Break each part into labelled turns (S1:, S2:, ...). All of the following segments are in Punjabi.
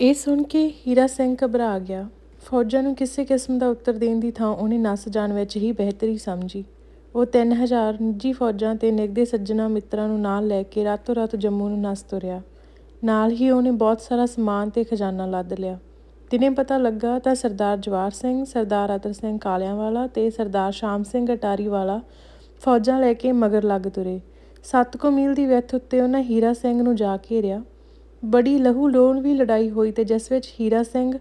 S1: ਇਹ ਸੁਣ ਕੇ ਹੀਰਾ ਸਿੰਘ ਘਬਰਾ ਗਿਆ। ਫੌਜਾਂ ਨੂੰ ਕਿਸੇ ਕਿਸਮ ਦਾ ਉੱਤਰ ਦੇਣ ਦੀ ਥਾਂ ਉਹਨੇ ਨੱਸ ਜਾਣ ਵਿੱਚ ਹੀ ਬਿਹਤਰੀ ਸਮਝੀ। ਉਹ 3000 ਨਿੱਜੀ ਫੌਜਾਂ ਤੇ ਨਿਗਦੇ ਸੱਜਣਾ ਮਿੱਤਰਾਂ ਨੂੰ ਨਾਲ ਲੈ ਕੇ ਰਾਤੋਂ ਰਾਤ ਜੰਮੂ ਨੂੰ ਨੱਸ ਤੁਰਿਆ। ਨਾਲ ਹੀ ਉਹਨੇ ਬਹੁਤ ਸਾਰਾ ਸਮਾਨ ਤੇ ਖਜ਼ਾਨਾ ਲੱਦ ਲਿਆ। ਦਿਨੇ ਪਤਾ ਲੱਗਾ ਤਾਂ ਸਰਦਾਰ ਜਵਾਰ ਸਿੰਘ, ਸਰਦਾਰ ਅਤਰ ਸਿੰਘ ਕਾਲਿਆਂਵਾਲਾ ਤੇ ਸਰਦਾਰ ਸ਼ਾਮ ਸਿੰਘ ਅਟਾਰੀ ਵਾਲਾ ਫੌਜਾਂ ਲੈ ਕੇ ਮਗਰ ਲੱਗ ਤੁਰੇ। ਸੱਤ ਕੁ ਮੀਲ ਦੀ ਵਿੱਥ ਉੱਤੇ ਉਹਨਾਂ ਹੀਰਾ ਸਿੰਘ ਨੂੰ ਜਾ ਕੇ ਘੇਰਿਆ। ਬੜੀ ਲਹੂ ਲੋਣ ਵੀ ਲੜਾਈ ਹੋਈ ਤੇ ਜਿਸ ਵਿੱਚ ਹੀਰਾ ਸਿੰਘ,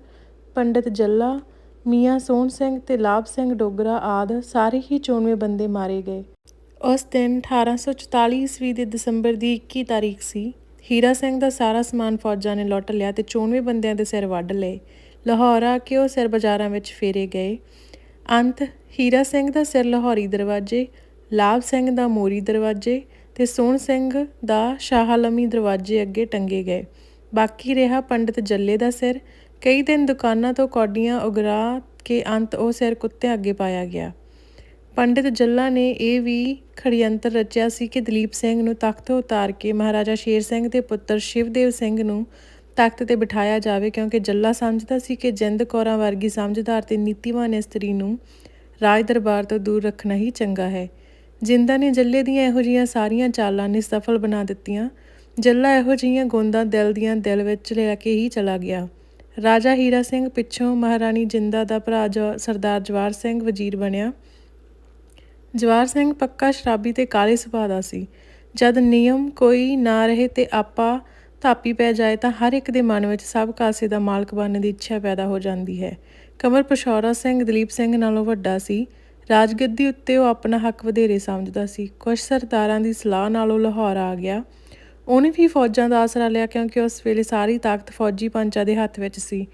S1: ਪੰਡਿਤ ਜੱਲਾ, ਮੀਆਂ ਸੋਹਣ ਸਿੰਘ ਤੇ ਲਾਭ ਸਿੰਘ ਡੋਗਰਾ ਆਦ ਸਾਰੇ ਹੀ ਚੋਣਵੇਂ ਬੰਦੇ ਮਾਰੇ ਗਏ। ਉਸ ਦਿਨ 1844 ਈਸਵੀ ਦੇ ਦਸੰਬਰ ਦੀ 21 ਤਾਰੀਖ ਸੀ। ਹੀਰਾ ਸਿੰਘ ਦਾ ਸਾਰਾ ਸਮਾਨ ਫੌਜਾਂ ਨੇ ਲੁੱਟ ਲਿਆ ਤੇ ਚੋਣਵੇਂ ਬੰਦਿਆਂ ਦੇ ਸਿਰ ਵੱਢ ਲਏ। ਲਾਹੌਰ ਆ ਕੇ ਉਹ ਸਿਰ ਬਾਜ਼ਾਰਾਂ ਵਿੱਚ ਫੇਰੇ ਗਏ। ਅੰਤ ਹੀਰਾ ਸਿੰਘ ਦਾ ਸਿਰ ਲਾਹੌਰੀ ਦਰਵਾਜ਼ੇ, ਲਾਭ ਸਿੰਘ ਦਾ ਮੋਰੀ ਦਰਵਾਜ਼ੇ ਤੇ ਸੋਹਣ ਸਿੰਘ ਦਾ ਸ਼ਾਹ ਆਲਮੀ ਦਰਵਾਜ਼ੇ ਅੱਗੇ ਟੰਗੇ ਗਏ। ਬਾਕੀ ਰਿਹਾ ਪੰਡਿਤ ਜੱਲੇ ਦਾ ਸਿਰ। ਕਈ ਦਿਨ ਦੁਕਾਨਾਂ ਤੋਂ ਕੌਡੀਆਂ ਉਗਰਾ ਕੇ ਅੰਤ ਉਹ ਸਿਰ ਕੁੱਤਿਆਂ ਅੱਗੇ ਪਾਇਆ ਗਿਆ। ਪੰਡਿਤ ਜੱਲਾ ਨੇ ਇਹ ਵੀ ਖੜਯੰਤਰ ਰਚਿਆ ਸੀ ਕਿ ਦਲੀਪ ਸਿੰਘ ਨੂੰ ਤਖਤ ਤੋਂ ਉਤਾਰ ਕੇ ਮਹਾਰਾਜਾ ਸ਼ੇਰ ਸਿੰਘ ਦੇ ਪੁੱਤਰ ਸ਼ਿਵਦੇਵ ਸਿੰਘ ਨੂੰ ਤਖਤ ਤੇ ਬਿਠਾਇਆ ਜਾਵੇ, ਕਿਉਂਕਿ ਜੱਲਾ ਸਮਝਦਾ ਸੀ ਕਿ ਜਿੰਦ ਕੌਰਾਂ ਵਰਗੀ ਸਮਝਦਾਰ ਤੇ ਨੀਤੀਵਾਨ ਇਸਤਰੀ ਨੂੰ ਰਾਜ ਦਰਬਾਰ ਤੋਂ ਦੂਰ ਰੱਖਣਾ ਹੀ ਚੰਗਾ ਹੈ। ਜਿੰਦਾ ਨੇ ਜੱਲੇ ਦੀਆਂ ਇਹੋ ਜਿਹੀਆਂ ਸਾਰੀਆਂ ਚਾਲਾਂ ਨੇ ਸਫਲ ਬਣਾ ਦਿੱਤੀਆਂ, ਜੱਲਾ ਇਹੋ ਜਿਹੀਆਂ ਗੋਂਦਾਂ ਦਿਲ ਦੀਆਂ ਦਿਲ ਵਿੱਚ ਲੈ ਕੇ ਹੀ ਚਲਾ ਗਿਆ। ਰਾਜਾ ਹੀਰਾ ਸਿੰਘ ਪਿੱਛੋਂ ਮਹਾਰਾਣੀ ਜਿੰਦਾ ਦਾ ਭਰਾ ਸਰਦਾਰ ਜਵਾਰ ਸਿੰਘ ਵਜ਼ੀਰ ਬਣਿਆ। ਜਵਾਰ ਸਿੰਘ ਪੱਕਾ ਸ਼ਰਾਬੀ ਤੇ ਕਾਲੇ ਸੁਭਾਅ ਦਾ ਸੀ। ਜਦ ਨਿਯਮ ਕੋਈ ਨਾ ਰਹੇ ਤੇ ਆਪਾ ਥਾਪੀ ਪੈ ਜਾਏ ਤਾਂ ਹਰ ਇੱਕ ਦੇ ਮਨ ਵਿੱਚ ਸਭ ਕਾਸੇ ਦਾ ਮਾਲਕ ਬਣਨ ਦੀ ਇੱਛਾ ਪੈਦਾ ਹੋ ਜਾਂਦੀ ਹੈ। ਕਮਰ ਪਸ਼ੌਰਾ ਸਿੰਘ ਦਲੀਪ ਸਿੰਘ ਨਾਲੋਂ ਵੱਡਾ ਸੀ। ਰਾਜਗੱਦੀ ਉੱਤੇ ਉਹ ਆਪਣਾ ਹੱਕ ਵਧੇਰੇ ਸਮਝਦਾ ਸੀ। ਕੁਝ ਸਰਦਾਰਾਂ ਦੀ ਸਲਾਹ ਨਾਲ ਉਹ ਲਾਹੌਰ ਆ ਗਿਆ। ਉਹਨੇ ਵੀ ਫੌਜਾਂ ਦਾ ਆਸਰਾ ਲਿਆ ਕਿਉਂਕਿ ਉਸ ਵੇਲੇ ਸਾਰੀ ਤਾਕਤ ਫੌਜੀ ਪੰਚਾਂ ਦੇ ਹੱਥ ਵਿੱਚ ਸੀ।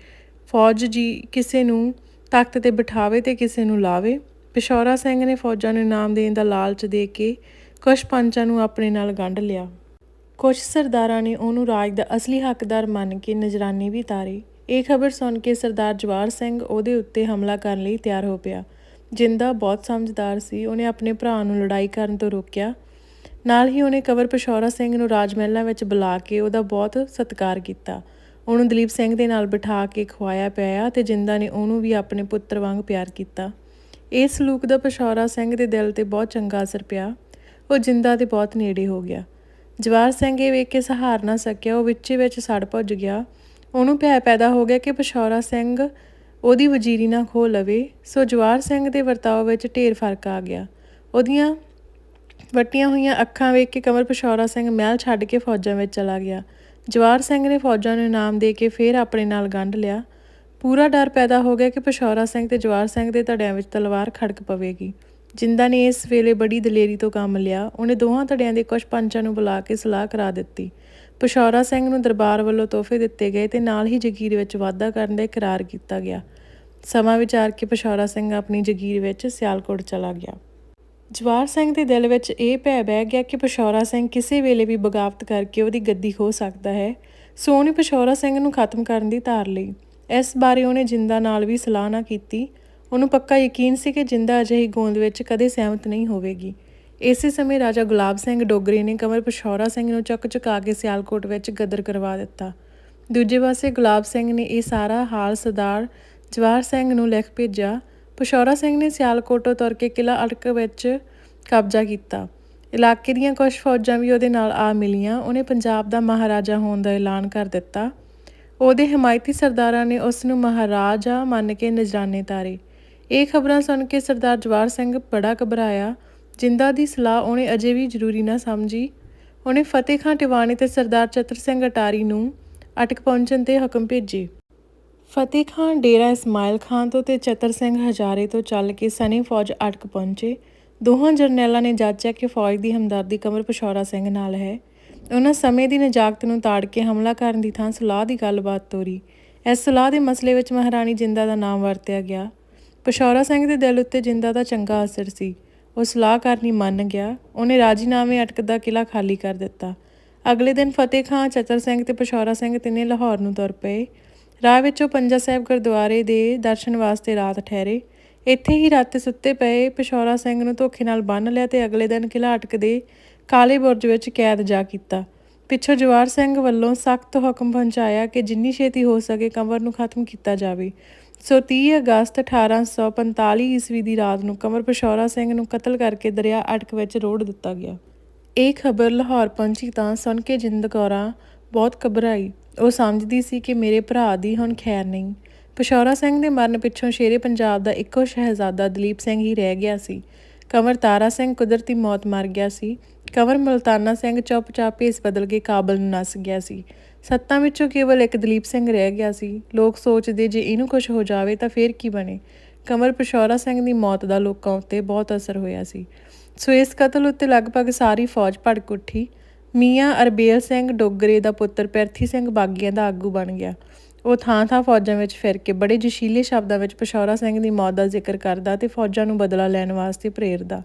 S1: ਫੌਜ ਜੀ ਕਿਸੇ ਨੂੰ ਤਖਤ ਤੇ ਬਿਠਾਵੇ ਤੇ ਕਿਸੇ ਨੂੰ ਲਾਵੇ। ਪਿਸ਼ੌਰਾ ਸਿੰਘ ਨੇ ਫੌਜਾਂ ਨੂੰ ਇਨਾਮ ਦੇਣ ਦਾ ਲਾਲਚ ਦੇ ਕੇ ਕੁਝ ਪੰਚਾਂ ਨੂੰ ਆਪਣੇ ਨਾਲ ਗੰਢ ਲਿਆ। ਕੁਝ ਸਰਦਾਰਾਂ ਨੇ ਉਹਨੂੰ ਰਾਜ ਦਾ ਅਸਲੀ ਹੱਕਦਾਰ ਮੰਨ ਕੇ ਨਜ਼ਰਾਨੀ ਵੀ ਤਾਰੀ। ਇਹ ਖਬਰ ਸੁਣ ਕੇ ਸਰਦਾਰ ਜਵਾਰ ਸਿੰਘ ਉਹਦੇ ਉੱਤੇ ਹਮਲਾ ਕਰਨ ਲਈ ਤਿਆਰ ਹੋ ਪਿਆ। ਜਿੰਦਾ ਬਹੁਤ ਸਮਝਦਾਰ ਸੀ, ਉਹਨੇ ਆਪਣੇ ਭਰਾ ਨੂੰ ਲੜਾਈ ਕਰਨ ਤੋਂ ਰੋਕਿਆ। ਨਾਲ ਹੀ ਉਹਨੇ ਕਵਰ ਪਿਸ਼ੌਰਾ ਸਿੰਘ ਨੂੰ ਰਾਜ ਮਹਿਲਾਂ ਵਿੱਚ ਬੁਲਾ ਕੇ ਉਹਦਾ ਬਹੁਤ ਸਤਿਕਾਰ ਕੀਤਾ। ਉਹਨੂੰ ਦਲੀਪ ਸਿੰਘ ਦੇ ਨਾਲ ਬਿਠਾ ਕੇ ਖਵਾਇਆ ਪਿਆਇਆ ਤੇ ਜਿੰਦਾ ਨੇ ਉਹਨੂੰ ਵੀ ਆਪਣੇ ਪੁੱਤਰ ਵਾਂਗ ਪਿਆਰ ਕੀਤਾ। ਇਸ ਸਲੂਕ ਦਾ ਪਿਸ਼ੌਰਾ ਸਿੰਘ ਦੇ ਦਿਲ ਤੇ ਬਹੁਤ ਚੰਗਾ ਅਸਰ ਪਿਆ। ਉਹ ਜਿੰਦਾ ਦੇ ਬਹੁਤ ਨੇੜੇ ਹੋ ਗਿਆ। ਜਵਾਰ ਸਿੰਘ ਇਹ ਵੇਖ ਕੇ ਸਹਾਰ ਨਾ ਸਕਿਆ, ਉਹ ਵਿੱਚੇ ਵਿੱਚ ਸੜ ਭੁੱਜ ਗਿਆ। ਉਹਨੂੰ ਭੈ ਪੈਦਾ ਹੋ ਗਿਆ ਕਿ ਪਿਸ਼ੌਰਾ ਸਿੰਘ ਉਹਦੀ ਵਜ਼ੀਰੀ ਨਾ ਖੋ ਲਵੇ। ਸੋ ਜਵਾਰ ਸਿੰਘ ਦੇ ਵਰਤਾਓ ਵਿੱਚ ਢੇਰ ਫ਼ਰਕ ਆ ਗਿਆ। ਉਹਦੀਆਂ ਵਟੀਆਂ ਹੋਈਆਂ ਅੱਖਾਂ ਵੇਖ ਕੇ ਕਮਰ ਪਿਸ਼ੌਰਾ ਸਿੰਘ ਮਹਿਲ ਛੱਡ ਕੇ ਫੌਜਾਂ ਵਿੱਚ ਚਲਾ ਗਿਆ। ਜਵਾਰ ਸਿੰਘ ਨੇ ਫੌਜਾਂ ਨੂੰ ਇਨਾਮ ਦੇ ਕੇ ਫੇਰ ਆਪਣੇ ਨਾਲ ਗੰਢ ਲਿਆ। ਪੂਰਾ ਡਰ ਪੈਦਾ ਹੋ ਗਿਆ ਕਿ ਪਿਸ਼ੌਰਾ ਸਿੰਘ ਤੇ ਜਵਾਰ ਸਿੰਘ ਦੇ ਧੜਿਆਂ ਵਿੱਚ ਤਲਵਾਰ ਖੜਕ ਪਵੇਗੀ। ਜਿੰਦਾ ਨੇ ਇਸ ਵੇਲੇ ਬੜੀ ਦਲੇਰੀ ਤੋਂ ਕੰਮ ਲਿਆ। ਉਹਨੇ ਦੋਹਾਂ ਧੜਿਆਂ ਦੇ ਕੁਝ ਪੰਚਾਂ ਨੂੰ ਬੁਲਾ ਕੇ ਸਲਾਹ ਕਰਾ ਦਿੱਤੀ। ਪਿਸ਼ੌਰਾ ਸਿੰਘ ਨੂੰ ਦਰਬਾਰ ਵੱਲੋਂ ਤੋਹਫੇ ਦਿੱਤੇ ਗਏ ਤੇ ਨਾਲ ਹੀ ਜਗੀਰ ਵਿੱਚ ਵਾਧਾ ਕਰਨ ਦਾ ਇਕਰਾਰ ਕੀਤਾ ਗਿਆ। ਸਮਾਂ ਵਿਚਾਰ ਕੇ ਪਿਸ਼ੌਰਾ ਸਿੰਘ ਆਪਣੀ ਜਗੀਰ ਵਿੱਚ ਸਿਆਲਕੋਟ ਚਲਾ ਗਿਆ। ਜਵਾਰ ਸਿੰਘ ਦੇ ਦਿਲ ਵਿੱਚ ਇਹ ਭੈ ਬਹਿ ਗਿਆ ਕਿ ਪਿਸ਼ੌਰਾ ਸਿੰਘ ਕਿਸੇ ਵੇਲੇ ਵੀ ਬਗਾਵਤ ਕਰਕੇ ਉਹਦੀ ਗੱਦੀ ਖੋ ਸਕਦਾ ਹੈ। ਸੋ ਉਹਨੇ ਪਿਸ਼ੌਰਾ ਸਿੰਘ ਨੂੰ ਖਤਮ ਕਰਨ ਦੀ ਧਾਰ ਲਈ। ਇਸ ਬਾਰੇ ਉਹਨੇ ਜਿੰਦਾ ਨਾਲ ਵੀ ਸਲਾਹ ਨਾ ਕੀਤੀ। ਉਹਨੂੰ ਪੱਕਾ ਯਕੀਨ ਸੀ ਕਿ ਜਿੰਦਾ ਅਜਿਹੀ ਗੋਂਦ ਵਿੱਚ ਕਦੇ ਸਹਿਮਤ ਨਹੀਂ ਹੋਵੇਗੀ। ਇਸੇ ਸਮੇਂ ਰਾਜਾ ਗੁਲਾਬ ਸਿੰਘ ਡੋਗਰੇ ਨੇ ਕਮਰ ਪਿਸ਼ੌਰਾ ਸਿੰਘ ਨੂੰ ਚੱਕ ਚੁਕਾ ਕੇ ਸਿਆਲਕੋਟ ਵਿੱਚ ਗਦਰ ਕਰਵਾ ਦਿੱਤਾ। ਦੂਜੇ ਪਾਸੇ ਗੁਲਾਬ ਸਿੰਘ ਨੇ ਇਹ ਸਾਰਾ ਹਾਲ ਸਰਦਾਰ ਜਵਾਰ ਸਿੰਘ ਨੂੰ ਲਿਖ ਭੇਜਿਆ। ਪਿਸ਼ੌਰਾ ਸਿੰਘ ਨੇ ਸਿਆਲਕੋਟੋਂ ਤੁਰ ਕੇ ਕਿਲਾ ਅੜਕ ਵਿੱਚ ਕਬਜ਼ਾ ਕੀਤਾ। ਇਲਾਕੇ ਦੀਆਂ ਕੁਝ ਫੌਜਾਂ ਵੀ ਉਹਦੇ ਨਾਲ ਆ ਮਿਲੀਆਂ। ਉਹਨੇ ਪੰਜਾਬ ਦਾ ਮਹਾਰਾਜਾ ਹੋਣ ਦਾ ਐਲਾਨ ਕਰ ਦਿੱਤਾ। ਉਹਦੇ ਹਮਾਇਤੀ ਸਰਦਾਰਾਂ ਨੇ ਉਸ ਨੂੰ ਮਹਾਰਾਜਾ ਮੰਨ ਕੇ ਨਜ਼ਰਾਨੇ ਤਾਰੇ। ਇਹ ਖਬਰਾਂ ਸੁਣ ਕੇ ਸਰਦਾਰ ਜਵਾਰ ਸਿੰਘ ਬੜਾ ਘਬਰਾਇਆ। ਜਿੰਦਾ ਦੀ ਸਲਾਹ ਉਹਨੇ ਅਜੇ ਵੀ ਜ਼ਰੂਰੀ ਨਾ ਸਮਝੀ। ਉਹਨੇ ਫਤਿਹ ਖਾਂ ਟਿਵਾਣੀ ਤੇ ਸਰਦਾਰ ਚਤਰ ਸਿੰਘ ਅਟਾਰੀ ਨੂੰ ਅਟਕ ਪਹੁੰਚਣ ਤੇ ਹੁਕਮ ਭੇਜੇ। ਫਤਿਹ ਖਾਂ ਡੇਰਾ ਇਸਮਾਇਲ ਖਾਨ ਤੋਂ ਤੇ ਚਤਰ ਸਿੰਘ ਹਜ਼ਾਰੇ ਤੋਂ ਚੱਲ ਕੇ ਸਨੀ ਫੌਜ ਅਟਕ ਪਹੁੰਚੇ। ਦੋਹਾਂ ਜਰਨੈਲਾਂ ਨੇ ਜਾਚਿਆ ਕਿ ਫੌਜ ਦੀ ਹਮਦਰਦੀ ਕਮਰ ਪਸ਼ੌਰਾ ਸਿੰਘ ਨਾਲ ਹੈ। ਉਹਨਾਂ ਸਮੇਂ ਦੀ ਨਜਾਕਤ ਨੂੰ ਤਾੜ ਕੇ ਹਮਲਾ ਕਰਨ ਦੀ ਥਾਂ ਸਲਾਹ ਦੀ ਗੱਲਬਾਤ ਤੋਰੀ। ਇਸ ਸਲਾਹ ਦੇ ਮਸਲੇ ਵਿੱਚ ਮਹਾਰਾਣੀ ਜਿੰਦਾ ਦਾ ਨਾਮ ਵਰਤਿਆ ਗਿਆ। ਪਸ਼ੌਰਾ ਸਿੰਘ ਦੇ ਦਿਲ ਉੱਤੇ ਜਿੰਦਾ ਦਾ ਚੰਗਾ ਅਸਰ ਸੀ। ਉਹ ਸਲਾਹ ਕਰਨੀ ਮੰਨ ਗਿਆ। ਉਹਨੇ ਰਾਜੀਨਾਮੇ ਅਟਕ ਦਾ ਕਿਲਾ ਖਾਲੀ ਕਰ ਦਿੱਤਾ। ਅਗਲੇ ਦਿਨ ਫਤਿਹ ਖਾਂ ਚਤਰ ਸਿੰਘ ਤੇ ਪਸ਼ੌਰਾ ਸਿੰਘ ਤਿੰਨੇ ਲਾਹੌਰ ਨੂੰ ਤੁਰ ਪਏ। ਰਾਹ ਵਿੱਚੋਂ ਪੰਜਾ ਸਾਹਿਬ ਗੁਰਦੁਆਰੇ ਦੇ ਦਰਸ਼ਨ ਵਾਸਤੇ ਰਾਤ ਠਹਿਰੇ। ਇੱਥੇ ਹੀ ਰਾਤ ਸੁੱਤੇ ਪਏ ਪਿਸ਼ੌਰਾ ਸਿੰਘ ਨੂੰ ਧੋਖੇ ਨਾਲ ਬੰਨ ਲਿਆ ਤੇ ਅਗਲੇ ਦਿਨ ਕਿਲਾ ਅਟਕ ਦੇ ਕਾਲੇ ਬੁਰਜ ਵਿੱਚ ਕੈਦ ਜਾ ਕੀਤਾ। ਪਿੱਛੋਂ ਜਵਾਰ ਸਿੰਘ ਵੱਲੋਂ ਸਖਤ ਹੁਕਮ ਪਹੁੰਚਾਇਆ ਕਿ ਜਿੰਨੀ ਛੇਤੀ ਹੋ ਸਕੇ ਕੰਵਰ ਨੂੰ ਖਤਮ ਕੀਤਾ ਜਾਵੇ। ਸੋ 30 ਅਗਸਤ 1845 ਈਸਵੀ ਦੀ ਰਾਤ ਨੂੰ ਕੰਵਰ ਪਿਸ਼ੌਰਾ ਸਿੰਘ ਨੂੰ ਕਤਲ ਕਰਕੇ ਦਰਿਆ ਅਟਕ ਵਿੱਚ ਰੋੜ ਦਿੱਤਾ ਗਿਆ। ਇਹ ਖਬਰ ਲਾਹੌਰ ਪਹੁੰਚੀ ਤਾਂ ਸੁਣ ਕੇ ਜਿੰਦ ਕੌਰਾਂ ਬਹੁਤ ਘਬਰਾਈ। ਉਹ ਸਮਝਦੀ ਸੀ ਕਿ ਮੇਰੇ ਭਰਾ ਦੀ ਹੁਣ ਖੈਰ ਨਹੀਂ। ਪਿਸ਼ੌਰਾ ਸਿੰਘ ਦੇ ਮਰਨ ਪਿੱਛੋਂ ਸ਼ੇਰੇ ਪੰਜਾਬ ਦਾ ਇੱਕੋ ਸ਼ਹਿਜ਼ਾਦਾ ਦਲੀਪ ਸਿੰਘ ਹੀ ਰਹਿ ਗਿਆ ਸੀ। ਕੰਵਰ ਤਾਰਾ ਸਿੰਘ ਕੁਦਰਤੀ ਮੌਤ ਮਰ ਗਿਆ ਸੀ। ਕੰਵਰ ਮਲਤਾਨਾ ਸਿੰਘ ਚੁੱਪਚਾਪ ਭੇਸ ਬਦਲ ਕੇ ਕਾਬਲ ਨੂੰ ਨਸ ਗਿਆ ਸੀ। ਸੱਤਾਂ ਵਿੱਚੋਂ ਕੇਵਲ ਇੱਕ ਦਲੀਪ ਸਿੰਘ ਰਹਿ ਗਿਆ ਸੀ। ਲੋਕ ਸੋਚਦੇ ਜੇ ਇਹਨੂੰ ਕੁਝ ਹੋ ਜਾਵੇ ਤਾਂ ਫੇਰ ਕੀ ਬਣੇ? ਕਮਰ ਪਿਸ਼ੌਰਾ ਸਿੰਘ ਦੀ ਮੌਤ ਦਾ ਲੋਕਾਂ ਉੱਤੇ ਬਹੁਤ ਅਸਰ ਹੋਇਆ ਸੀ। ਸੋ ਇਸ ਕਤਲ ਉੱਤੇ ਲਗਭਗ ਸਾਰੀ ਫੌਜ ਭੜਕ ਉੱਠੀ। ਮੀਆਂ ਅਰਬੇਲ ਸਿੰਘ ਡੋਗਰੇ ਦਾ ਪੁੱਤਰ ਪੈਰਥੀ ਸਿੰਘ ਬਾਗੀਆਂ ਦਾ ਆਗੂ ਬਣ ਗਿਆ। ਉਹ ਥਾਂ-ਥਾਂ ਫੌਜਾਂ ਵਿੱਚ ਫਿਰ ਕੇ ਬੜੇ ਜਸ਼ੀਲੇ ਸ਼ਬਦਾਂ ਵਿੱਚ ਪਿਸ਼ੌਰਾ ਸਿੰਘ ਦੀ ਮੌਤ ਦਾ ਜ਼ਿਕਰ ਕਰਦਾ ਤੇ ਫੌਜਾਂ ਨੂੰ ਬਦਲਾ ਲੈਣ ਵਾਸਤੇ ਪ੍ਰੇਰਦਾ।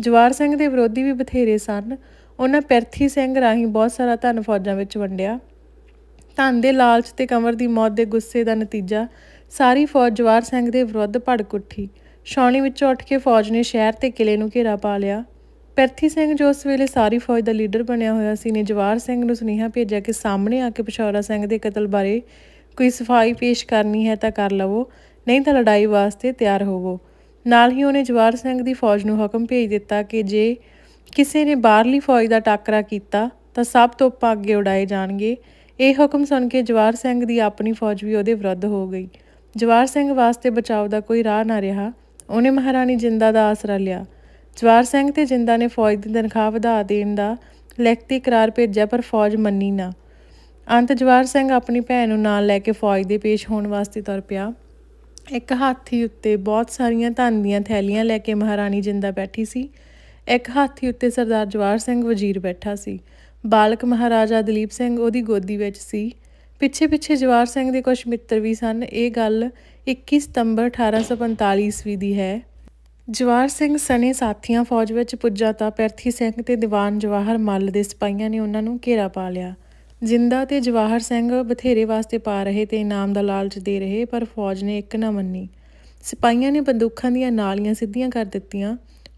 S1: ਜਵਾਰ ਸਿੰਘ ਦੇ ਵਿਰੋਧੀ ਵੀ ਬਥੇਰੇ ਸਨ। ਉਹਨਾਂ ਪੈਰਥੀ ਸਿੰਘ ਰਾਹੀਂ ਬਹੁਤ ਸਾਰਾ ਧਨ ਫੌਜਾਂ ਵਿੱਚ ਵੰਡਿਆ। ਧਨ ਦੇ ਲਾਲਚ ਤੇ ਕੰਵਰ ਦੀ ਮੌਤ ਦੇ ਗੁੱਸੇ ਦਾ ਨਤੀਜਾ ਸਾਰੀ ਫੌਜ ਜਵਾਰ ਸਿੰਘ ਦੇ ਵਿਰੁੱਧ ਭੜਕ ਉੱਠੀ। ਛਾਉਣੀ ਵਿੱਚੋਂ ਉੱਠ ਕੇ ਫੌਜ ਨੇ ਸ਼ਹਿਰ ਤੇ ਕਿਲੇ ਨੂੰ ਘੇਰਾ ਪਾ ਲਿਆ। ਪੈਰਥੀ ਸਿੰਘ ਜੋ ਉਸ ਵੇਲੇ ਸਾਰੀ ਫੌਜ ਦਾ ਲੀਡਰ ਬਣਿਆ ਹੋਇਆ ਸੀ ਨੇ ਜਵਾਰ ਸਿੰਘ ਨੂੰ ਸੁਨੇਹਾ ਭੇਜਿਆ ਕਿ ਸਾਹਮਣੇ ਆ ਕੇ ਪਿਸ਼ੌਰਾ ਸਿੰਘ ਦੇ ਕਤਲ ਬਾਰੇ ਕੋਈ ਸਫ਼ਾਈ ਪੇਸ਼ ਕਰਨੀ ਹੈ ਤਾਂ ਕਰ ਲਵੋ, ਨਹੀਂ ਤਾਂ ਲੜਾਈ ਵਾਸਤੇ ਤਿਆਰ ਹੋਵੋ। ਨਾਲ ਹੀ ਉਹਨੇ ਜਵਾਰ ਸਿੰਘ ਦੀ ਫੌਜ ਨੂੰ ਹੁਕਮ ਭੇਜ ਦਿੱਤਾ ਕਿ ਜੇ ਕਿਸੇ ਨੇ ਬਾਹਰਲੀ ਫੌਜ ਦਾ ਟਾਕਰਾ ਕੀਤਾ ਤਾਂ ਸਭ ਤੋਂ ਅੱਗੇ ਉਡਾਏ ਜਾਣਗੇ। ਇਹ ਹੁਕਮ ਸੁਣ ਕੇ ਜਵਾਰ ਸਿੰਘ ਦੀ ਆਪਣੀ ਫੌਜ ਵੀ ਉਹਦੇ ਵਿਰੁੱਧ ਹੋ ਗਈ। ਜਵਾਰ ਸਿੰਘ ਵਾਸਤੇ ਬਚਾਓ ਦਾ ਕੋਈ ਰਾਹ ਨਾ ਰਿਹਾ। ਉਹਨੇ ਮਹਾਰਾਣੀ ਜਿੰਦਾ ਦਾ ਆਸਰਾ ਲਿਆ। ਜਵਾਰ ਸਿੰਘ ਤੇ ਜਿੰਦਾ ਨੇ ਫੌਜ ਦੀ ਤਨਖਾਹ ਵਧਾ ਦੇਣ ਦਾ ਲਿਖਤੀ ਇਕਰਾਰ ਭੇਜਿਆ, ਪਰ ਫੌਜ ਮੰਨੀ ਨਾ। ਅੰਤ ਜਵਾਰ ਸਿੰਘ ਆਪਣੀ ਭੈਣ ਨੂੰ ਨਾਲ ਲੈ ਕੇ ਫੌਜ ਦੇ ਪੇਸ਼ ਹੋਣ ਵਾਸਤੇ ਤੁਰ ਪਿਆ। ਇੱਕ ਹਾਥੀ ਉੱਤੇ ਬਹੁਤ ਸਾਰੀਆਂ ਧਨ ਦੀਆਂ ਥੈਲੀਆਂ ਲੈ ਕੇ ਮਹਾਰਾਣੀ ਜਿੰਦਾ ਬੈਠੀ ਸੀ। ਇੱਕ ਹਾਥੀ ਉੱਤੇ ਸਰਦਾਰ ਜਵਾਰ ਸਿੰਘ ਵਜ਼ੀਰ ਬੈਠਾ ਸੀ। ਬਾਲਕ ਮਹਾਰਾਜਾ ਦਲੀਪ ਸਿੰਘ ਉਹਦੀ ਗੋਦੀ ਵਿੱਚ ਸੀ। ਪਿੱਛੇ ਪਿੱਛੇ ਜਵਾਰ ਸਿੰਘ ਦੇ ਕੁਝ ਮਿੱਤਰ ਵੀ ਸਨ। ਇਹ ਗੱਲ 21 ਸਤੰਬਰ 1845 ਈਸਵੀ ਦੀ ਹੈ। ਜਵਾਰ ਸਿੰਘ ਸਣੇ ਸਾਥੀਆਂ ਫੌਜ ਵਿੱਚ ਪੁੱਜਾ ਤਾਂ ਪੈਰਥੀ ਸਿੰਘ ਤੇ ਦੀਵਾਨ ਜਵਾਹਰ ਮੱਲ ਦੇ ਸਿਪਾਹੀਆਂ ਨੇ ਉਹਨਾਂ ਨੂੰ ਘੇਰਾ ਪਾ ਲਿਆ। ਜਿੰਦਾ ਤੇ ਜਵਾਹਰ ਸਿੰਘ ਬਥੇਰੇ ਵਾਸਤੇ ਪਾ ਰਹੇ ਤੇ ਇਨਾਮ ਦਾ ਲਾਲਚ ਦੇ ਰਹੇ, ਪਰ ਫੌਜ ਨੇ ਇੱਕ ਨਾ ਮੰਨੀ। ਸਿਪਾਹੀਆਂ ਨੇ ਬੰਦੂਕਾਂ ਦੀਆਂ ਨਾਲੀਆਂ ਸਿੱਧੀਆਂ ਕਰ ਦਿੱਤੀਆਂ।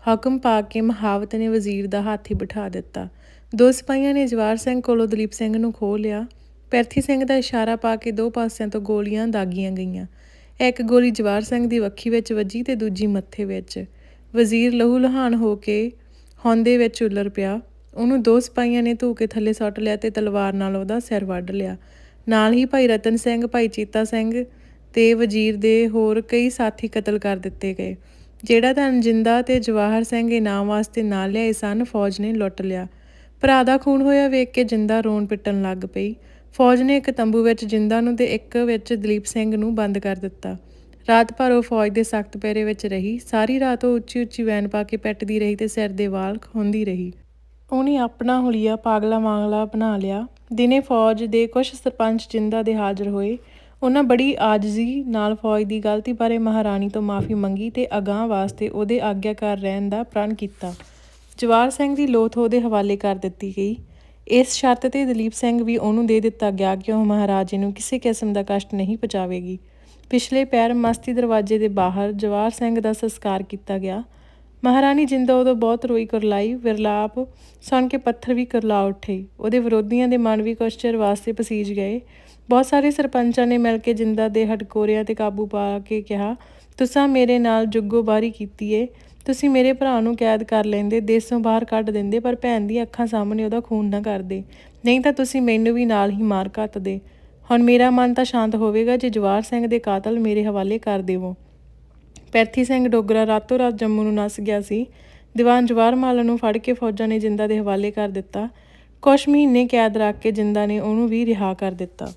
S1: ਹੁਕਮ ਪਾ ਕੇ ਮਹਾਵਤ ਨੇ ਵਜ਼ੀਰ ਦਾ ਹਾਥੀ ਬਿਠਾ ਦਿੱਤਾ। ਦੋ ਸਿਪਾਹੀਆਂ ਨੇ ਜਵਾਰ ਸਿੰਘ ਕੋਲੋਂ ਦਲੀਪ ਸਿੰਘ ਨੂੰ ਖੋਹ ਲਿਆ। ਪੈਰਥੀ ਸਿੰਘ ਦਾ ਇਸ਼ਾਰਾ ਪਾ ਕੇ ਦੋ ਪਾਸਿਆਂ ਤੋਂ ਗੋਲੀਆਂ ਦਾਗੀਆਂ ਗਈਆਂ। ਇੱਕ ਗੋਲੀ ਜਵਾਰ ਸਿੰਘ ਦੀ ਵੱਖੀ ਵਿੱਚ ਵੱਜੀ ਤੇ ਦੂਜੀ ਮੱਥੇ ਵਿੱਚ। ਵਜ਼ੀਰ ਲਹੂ ਲਹਾਨ ਹੋ ਕੇ ਹੌਂਦੇ ਵਿੱਚ ਉੱਲਰ ਪਿਆ। ਉਹਨੂੰ ਦੋ ਸਿਪਾਹੀਆਂ ਨੇ ਧੂ ਕੇ ਥੱਲੇ ਸੁੱਟ ਲਿਆ ਤੇ ਤਲਵਾਰ ਨਾਲ ਉਹਦਾ ਸਿਰ ਵੱਢ ਲਿਆ। ਨਾਲ ਹੀ ਭਾਈ ਰਤਨ ਸਿੰਘ, ਭਾਈ ਚੀਤਾ ਸਿੰਘ ਤੇ ਵਜ਼ੀਰ ਦੇ ਹੋਰ ਕਈ ਸਾਥੀ ਕਤਲ ਕਰ ਦਿੱਤੇ ਗਏ। ਜਿਹੜਾ ਧਨ ਜਿੰਦਾ ਤੇ ਜਵਾਹਰ ਸਿੰਘ ਇਨਾਮ ਵਾਸਤੇ ਨਾਲ ਲਿਆਏ ਸਨ, ਫੌਜ ਨੇ ਲੁੱਟ ਲਿਆ। ਭਰਾ ਦਾ ਖੂਨ ਹੋਇਆ ਵੇਖ ਕੇ ਜਿੰਦਾ ਰੋਣ ਪਿੱਟਣ ਲੱਗ ਪਈ। ਫੌਜ ਨੇ ਇੱਕ ਤੰਬੂ ਵਿੱਚ ਜਿੰਦਾ ਨੂੰ ਤੇ ਇੱਕ ਵਿੱਚ ਦਲੀਪ ਸਿੰਘ ਨੂੰ ਬੰਦ ਕਰ ਦਿੱਤਾ। ਰਾਤ ਭਰ ਉਹ ਫੌਜ ਦੇ ਸਖਤ ਪਹਿਰੇ ਵਿੱਚ ਰਹੀ। ਸਾਰੀ ਰਾਤ ਉਹ ਉੱਚੀ ਉੱਚੀ ਵੈਨ ਪਾ ਕੇ ਪੈਟਦੀ ਰਹੀ ਤੇ ਸਿਰ ਦੇ ਵਾਲ ਖੋਂਦੀ ਰਹੀ। ਉਹਨੇ ਆਪਣਾ ਹੁਲੀਆ ਪਾਗਲਾ ਮਾਂਗਲਾ ਬਣਾ ਲਿਆ। ਦਿਨੇ ਫੌਜ ਦੇ ਕੁਝ ਸਰਪੰਚ ਜਿੰਦਾ ਦੇ ਹਾਜ਼ਰ ਹੋਏ। ਉਹਨਾਂ ਬੜੀ ਆਜਜ਼ੀ ਨਾਲ ਫੌਜ ਦੀ ਗਲਤੀ ਬਾਰੇ ਮਹਾਰਾਣੀ ਤੋਂ ਮਾਫੀ ਮੰਗੀ ਤੇ ਅਗਾਹ ਵਾਸਤੇ ਉਹਦੇ ਆਗਿਆਕਾਰ ਰਹਿਣ ਦਾ ਪ੍ਰਣ ਕੀਤਾ। ਜਵਾਰ ਸਿੰਘ ਦੀ ਲੋਥ ਉਹਦੇ ਹਵਾਲੇ ਕਰ ਦਿੱਤੀ ਗਈ। ਇਸ ਸ਼ਰਤ ਤੇ ਦਲੀਪ ਸਿੰਘ ਵੀ ਉਹਨੂੰ ਦੇ ਦਿੱਤਾ ਗਿਆ ਕਿ ਉਹ ਮਹਾਰਾਜੇ ਨੂੰ ਕਿਸੇ ਕਿਸਮ ਦਾ ਕਸ਼ਟ ਨਹੀਂ ਪਹੁੰਚਾਵੇਗੀ। ਪਿਛਲੇ ਪੈਰ ਮਸਤੀ ਦਰਵਾਜ਼ੇ ਦੇ ਬਾਹਰ ਜਵਾਰ ਸਿੰਘ ਦਾ ਸੰਸਕਾਰ ਕੀਤਾ ਗਿਆ। ਮਹਾਰਾਣੀ ਜਿੰਦਾ ਉਦੋਂ ਬਹੁਤ ਰੋਈ ਕਰਲਾਈ, ਵਿਰਲਾਪ, ਸੁਣ ਕੇ ਪੱਥਰ ਵੀ ਕਰਲਾ ਉੱਠੇ। ਉਹਦੇ ਵਿਰੋਧੀਆਂ ਦੇ ਮਨ ਵੀ ਕੁਛ ਚਿਰ ਵਾਸਤੇ ਪਸੀਜ ਗਏ। ਬਹੁਤ ਸਾਰੇ ਸਰਪੰਚਾਂ ਨੇ ਮਿਲ ਕੇ ਜਿੰਦਾ ਦੇ ਹਟਕੋਰਿਆਂ ਤੇ ਕਾਬੂ ਪਾ ਕੇ ਕਿਹਾ, ਤੁਸੀਂ ਮੇਰੇ ਨਾਲ ਜੁੱਗੋ ਬਾਰੀ ਕੀਤੀ ਏ। ਤੁਸੀਂ ਮੇਰੇ ਭਰਾ ਨੂੰ ਕੈਦ ਕਰ ਲੈਂਦੇ, ਦੇਸ਼ੋਂ ਬਾਹਰ ਕੱਢ ਦਿੰਦੇ, ਪਰ ਭੈਣ ਦੀ ਅੱਖਾਂ ਸਾਹਮਣੇ ਉਹਦਾ ਖੂਨ ਨਾ ਕਰਦੇ। ਨਹੀਂ ਤਾਂ ਤੁਸੀਂ ਮੈਨੂੰ ਵੀ ਨਾਲ ਹੀ ਮਾਰ ਘੱਤਦੇ ਹੁਣ ਮੇਰਾ ਮਨ ਤਾਂ ਸ਼ਾਂਤ ਹੋਵੇਗਾ ਜੇ ਜਵਾਰ ਸਿੰਘ ਦੇ ਕਾਤਲ ਮੇਰੇ ਹਵਾਲੇ ਕਰ ਦੇਵੋ। ਪੈਰਥੀ ਸਿੰਘ ਡੋਗਰਾ ਰਾਤੋਂ ਰਾਤ ਜੰਮੂ ਨੂੰ ਨਸ ਗਿਆ ਸੀ। ਦੀਵਾਨ ਜਵਾਰ ਮਾਲ ਨੂੰ ਫੜ ਕੇ ਫੌਜਾਂ ਨੇ ਜਿੰਦਾ ਦੇ ਹਵਾਲੇ ਕਰ ਦਿੱਤਾ। ਕੁਝ ਮਹੀਨੇ ਕੈਦ ਰੱਖ ਕੇ ਜਿੰਦਾ ਨੇ ਉਹਨੂੰ ਵੀ ਰਿਹਾ ਕਰ ਦਿੱਤਾ।